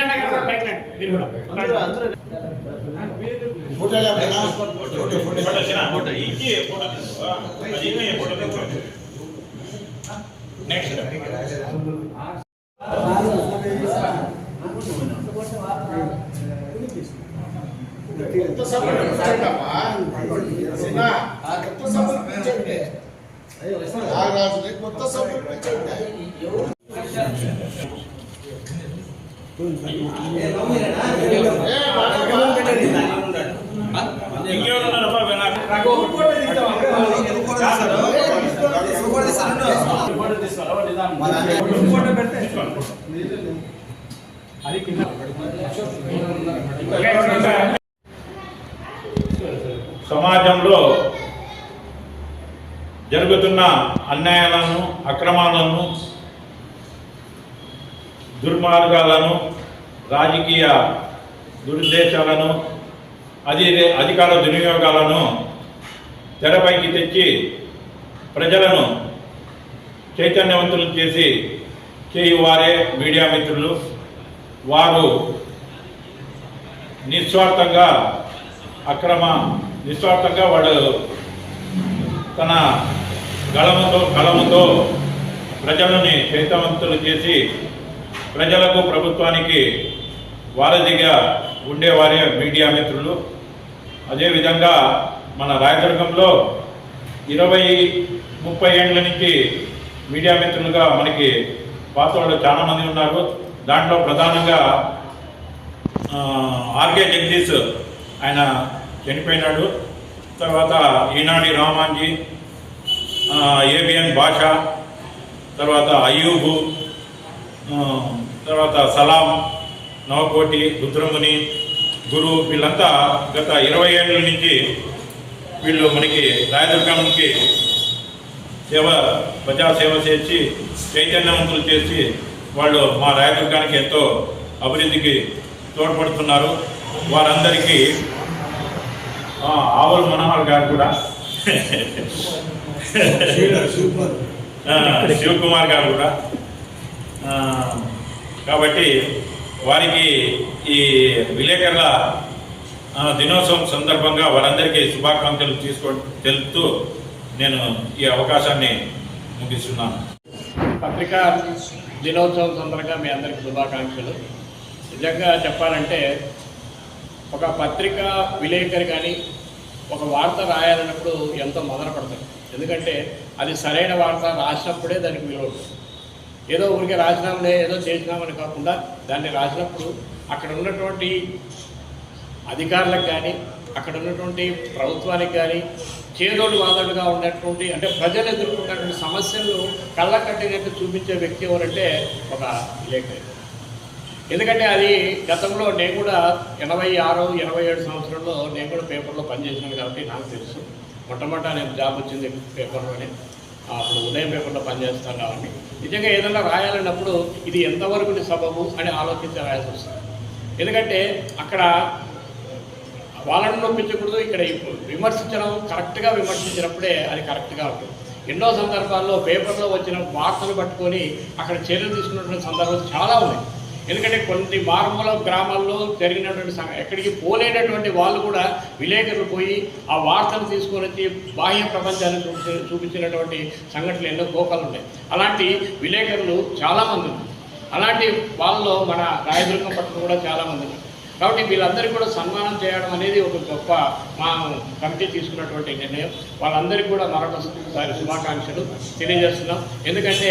Long live తప్పట్లు కొట్టాలేమో అది ఫోటో ఫోటో ఫోటో ఫోటో పైకి ఫోటో ఫోటో కూడా. నెక్స్ట్ కొత్త సమర్పించండి ఇంకెవరున్నారబ్బా వినాలి అది కింద సమాజంలో జరుగుతున్న అన్యాయాలను అక్రమాలను దుర్మార్గాలను రాజకీయ దురుద్దేశాలను అది అధికార దుర్వినియోగాలను తెరపైకి తెచ్చి ప్రజలను చైతన్యవంతులు చేసి చేయువారే మీడియా మిత్రులు. వారు నిస్వార్థంగా అక్రమ నిస్వార్థంగా వాడు తన గళముతో గళముతో ప్రజలని చైతన్యవంతులు చేసి ప్రజలకు ప్రభుత్వానికి వారధిగా ఉండేవారే మీడియా మిత్రులు. అదేవిధంగా మన రాయదుర్గంలో ఇరవై ముప్పై ఏళ్ళ నుంచి మీడియా మిత్రులుగా మనకి పాత వాళ్ళు ఉన్నారు. దాంట్లో ప్రధానంగా ఆర్కే జగదీష్ ఆయన చనిపోయినాడు. తర్వాత ఈనాడి రామాంజీ ఏబిఎన్ భాష తర్వాత అయ్యూబు తర్వాత సలాం నవకోటి రుద్రముని గురు వీళ్ళంతా గత ఇరవై ఏళ్ళ నుంచి వీళ్ళు మనకి రాయదుర్గానికి సేవ ప్రజా సేవ చేసి చైతన్యవంతులు చేసి వాళ్ళు మా రాయదుర్గానికి ఎంతో అభివృద్ధికి తోడ్పడుతున్నారు. వారందరికీ ఆవులు ఆవుల మనోహర్ గారు కూడా. శివకుమార్ గారు కూడా. కాబట్టి వారికి ఈ విలేకరుల దినోత్సవం సందర్భంగా వారందరికీ శుభాకాంక్షలు తీసుకో తెలుపుతూ నేను ఈ అవకాశాన్ని ముగిస్తున్నాను. పత్రికా దినోత్సవం సందర్భంగా మీ అందరికీ శుభాకాంక్షలు. నిజంగా చెప్పాలంటే ఒక పత్రికా విలేకరి కానీ ఒక వార్త రాయాలన్నప్పుడు ఎంతో మొదల పడతారు. ఎందుకంటే అది సరైన వార్త రాసినప్పుడే దానికి విలువ ఏదో ఊరికే రాసినామనే ఏదో చేసినామని కాకుండా దాన్ని రాసినప్పుడు అక్కడ ఉన్నటువంటి అధికారులకు కానీ అక్కడ ఉన్నటువంటి ప్రభుత్వానికి కానీ చేదోడు వాదడుగా ఉన్నటువంటి అంటే ప్రజలు ఎదుర్కొన్నటువంటి సమస్యలు కళ్ళ కట్టినట్టు చూపించే వ్యక్తి ఎవరంటే ఒక విలేకరి ఎందుకంటే అది గతంలో నేను కూడా ఎనభై ఆరు ఎనభై ఏడు సంవత్సరంలో నేను కూడా పేపర్లో పనిచేసినాను కాబట్టి నాకు తెలుసు. మొట్టమొదట నేను జాబ్ వచ్చింది పేపర్లోనే. అప్పుడు ఉదయం పేపర్లో పనిచేస్తాను కాబట్టి. నిజంగా ఏదైనా రాయాలన్నప్పుడు ఇది ఎంతవరకు సబబు అని ఆలోచించి రాయాల్సి వస్తుంది. ఎందుకంటే అక్కడ వాళ్ళని నొప్పించకూడదు ఇక్కడ విమర్శించడం కరెక్ట్గా విమర్శించినప్పుడే అది కరెక్ట్గా ఉంటుంది. ఎన్నో సందర్భాల్లో పేపర్లో వచ్చిన వార్తలు పట్టుకొని అక్కడ చర్యలు తీసుకున్నటువంటి సందర్భాలు చాలా ఉన్నాయి. ఎందుకంటే కొన్ని మారుమూల గ్రామాల్లో జరిగినటువంటి ఎక్కడికి పోలేనటువంటి వాళ్ళు కూడా విలేకరులు పోయి ఆ వార్తలు తీసుకొని వచ్చి బాహ్య ప్రపంచాన్ని చూపించి చూపించినటువంటి సంఘటనలు ఎన్నో కోపాలు ఉన్నాయి. అలాంటి విలేకరులు చాలామంది ఉన్నారు. అలాంటి వాళ్ళలో మన రాయదుర్గం పట్ల కూడా చాలామంది ఉన్నారు. కాబట్టి వీళ్ళందరికీ కూడా సన్మానం చేయడం అనేది ఒక గొప్ప మా కమిటీ తీసుకున్నటువంటి నిర్ణయం. వాళ్ళందరికీ కూడా మరొకసారి శుభాకాంక్షలు తెలియజేస్తున్నాం. ఎందుకంటే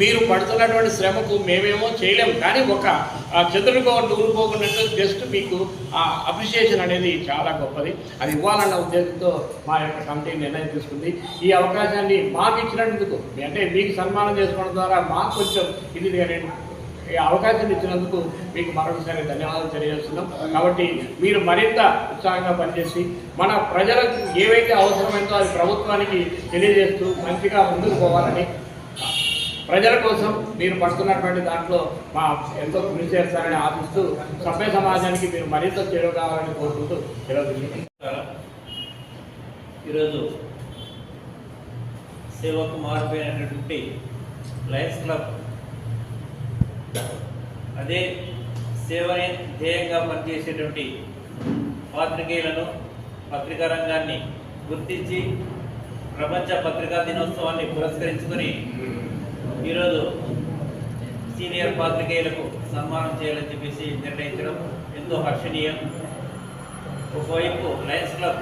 మీరు పడుతున్నటువంటి శ్రమకు మేమేమో చేయలేము. కానీ ఒక ఆ, చంద్రుడికో నూరుకోకున్నట్టు జస్ట్ మీకు ఆ అప్రిషియేషన్ అనేది చాలా గొప్పది. అది ఇవ్వాలన్న ఉద్దేశంతో మా యొక్క కమిటీ నిర్ణయం తీసుకుంది. ఈ అవకాశాన్ని మాకు ఇచ్చినందుకు అంటే మీకు సన్మానం చేసుకోవడం ద్వారా మాకు కొంచెం ఇది నేను అవకాశం ఇచ్చినందుకు మీకు మరొకసారి ధన్యవాదాలు తెలియజేస్తున్నాం. కాబట్టి మీరు మరింత ఉత్సాహంగా పనిచేసి మన ప్రజలకు ఏవైతే అవసరమైందో అది ప్రభుత్వానికి తెలియజేస్తూ మంచిగా ముందుకు పోవాలని ప్రజల కోసం మీరు పడుతున్నటువంటి దాంట్లో మా ఎంతో కృషి చేస్తారని ఆశిస్తూ సభ్య సమాజానికి మీరు మరింత చేరువ కావాలని కోరుకుంటూ ఈరోజు ఈరోజు సేవకు మారిపోయినటువంటి లయన్స్ క్లబ్ అదే సేవనే ధ్యేయంగా పనిచేసేటువంటి పాత్రికేయులను పత్రికా రంగాన్ని గుర్తించి ప్రపంచ పత్రికా దినోత్సవాన్ని పురస్కరించుకొని ఈరోజు సీనియర్ పాత్రికేయులకు సన్మానం చేయాలని చెప్పేసి నిర్ణయించడం ఎంతో హర్షణీయం. ఒకవైపు లయన్స్ క్లబ్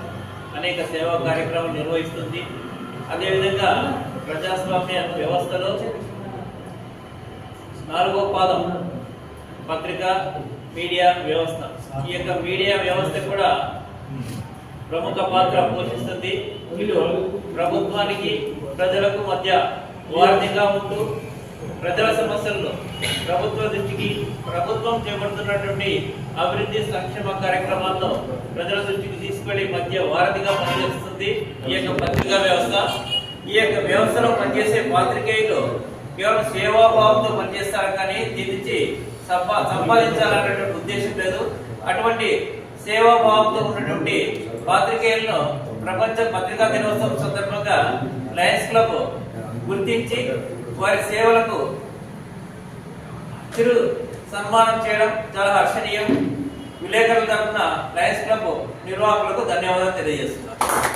అనేక సేవా కార్యక్రమాలు నిర్వహిస్తుంది. అదేవిధంగా ప్రజాస్వామ్య వ్యవస్థలో నాలుగో పాదం పత్రిక మీడియా వ్యవస్థ. ఈ యొక్క మీడియా వ్యవస్థ కూడా ప్రముఖ పాత్ర పోషిస్తుంది. ఇటు ప్రభుత్వానికి ప్రజలకు మధ్య వారధిగా ఉంటూ ప్రజల సమస్యలను ప్రభుత్వ దృష్టికి ప్రభుత్వం చేపడుతున్నటువంటి అభివృద్ధి సంక్షేమ కార్యక్రమాల్లో ప్రజల దృష్టికి తీసుకెళ్ళి మధ్య వారధిగా పనిచేస్తుంది ఈ యొక్క పత్రికా వ్యవస్థ. ఈ యొక్క వ్యవస్థలో పనిచేసే పాత్రికేయులు కేవలం సేవాభావంతో పనిచేస్తారు కానీ దీని నుంచి సంపా సంపాదించాలనేటువంటి ఉద్దేశం లేదు. అటువంటి సేవాభావంతో ఉన్నటువంటి పాత్రికేయులను ప్రపంచ పత్రికా దినోత్సవం సందర్భంగా లయన్స్ క్లబ్ గుర్తించి వారి సేవలకు చిరు సన్మానం చేయడం చాలా హర్షణీయం. విలేకరుల తరఫున లయన్స్ క్లబ్ నిర్వాహకులకు ధన్యవాదాలు తెలియజేస్తున్నాను.